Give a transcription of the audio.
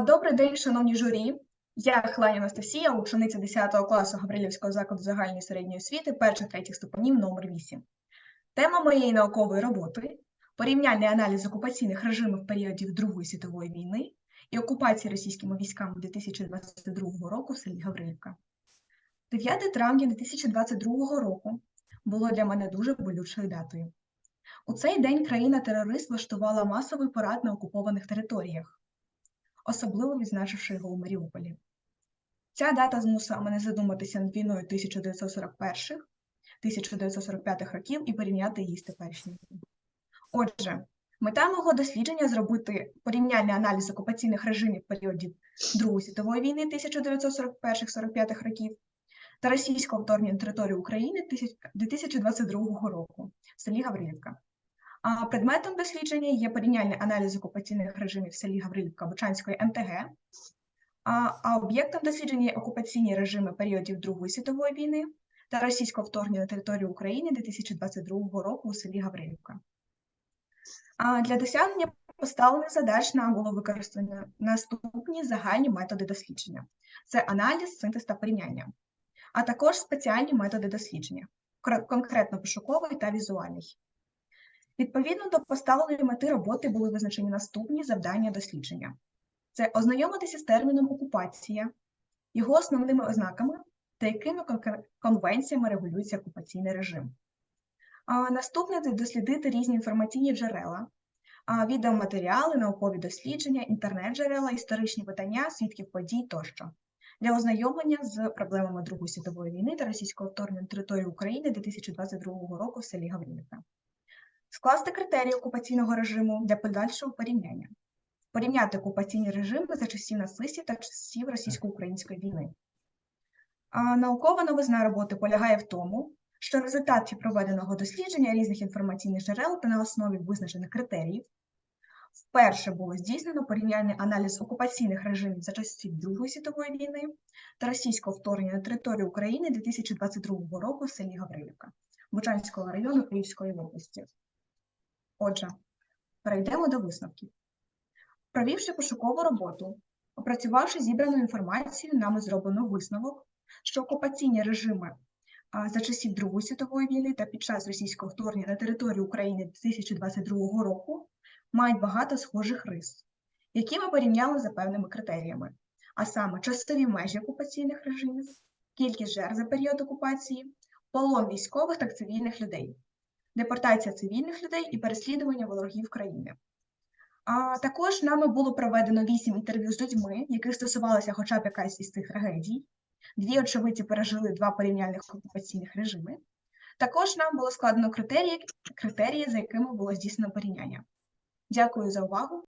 Добрий день, шановні журі. Я Хланя Анастасія, учениця 10 класу Гаврилівського закладу загальної середньої освіти, перших третіх ступенів номер 8. Тема моєї наукової роботи порівняльний аналіз окупаційних режимів періодів Другої світової війни і окупації російськими військами 2022 року в селі Гаврилівка. 9 травня 2022 року було для мене дуже болючою датою. У цей день країна-терорист влаштувала масовий парад на окупованих територіях особливо відзначивши його у Маріуполі. Ця дата змусила мене задуматися над війною 1941-1945 років і порівняти її з теперішньою. Отже, мета мого дослідження зробити порівняльний аналіз окупаційних режимів періодів Другої світової війни 1941-45 років та російського вторгнення на територію України 2022 року в селі Гаврилівка. Предметом дослідження є порівняльний аналіз окупаційних режимів селі Гаврилівка Бучанської МТГ, а об'єктом дослідження є окупаційні режими періодів Другої світової війни та російського вторгнення на територію України 2022 року у селі Гаврилівка. Для досягнення поставлених задач нам було використано наступні загальні методи дослідження: це аналіз, синтез та порівняння, а також спеціальні методи дослідження, конкретно пошуковий та візуальний. Відповідно до поставленої мети роботи були визначені наступні завдання дослідження: це ознайомитися з терміном окупація, його основними ознаками та якими конвенціями регулюється окупаційний режим. Наступне це дослідити різні інформаційні джерела, відеоматеріали, наукові дослідження, інтернет-джерела, історичні видання, свідків подій тощо для ознайомлення з проблемами Другої світової війни та російського вторгнення на територію України 2022 року в селі Гаврилівка. Скласти критерії окупаційного режиму для подальшого порівняння, порівняти окупаційні режими за часів нацистів та часів російсько-української війни. А наукова новизна роботи полягає в тому, що в результаті проведеного дослідження різних інформаційних джерел та на основі визначених критеріїв вперше було здійснено порівняння аналіз окупаційних режимів за часів Другої світової війни та російського вторгнення на територію України 2022 року в селі Гаврилівка Бучанського району Київської області. Отже, перейдемо до висновків. Провівши пошукову роботу, опрацювавши зібрану інформацію, нами зроблено висновок, що окупаційні режими за часів Другої світової війни та під час російського вторгнення на територію України 2022 року мають багато схожих рис, які ми порівняли за певними критеріями, а саме часові межі окупаційних режимів, кількість жертв за період окупації, полон військових та цивільних людей депортація цивільних людей і переслідування ворогів країни. А також нами було проведено вісім інтерв'ю з людьми, яких стосувалася хоча б якась із цих трагедій. Дві очевидці пережили два порівняльних окупаційних режими. Також нам було складено критерії, критерії, за якими було здійснено порівняння. Дякую за увагу.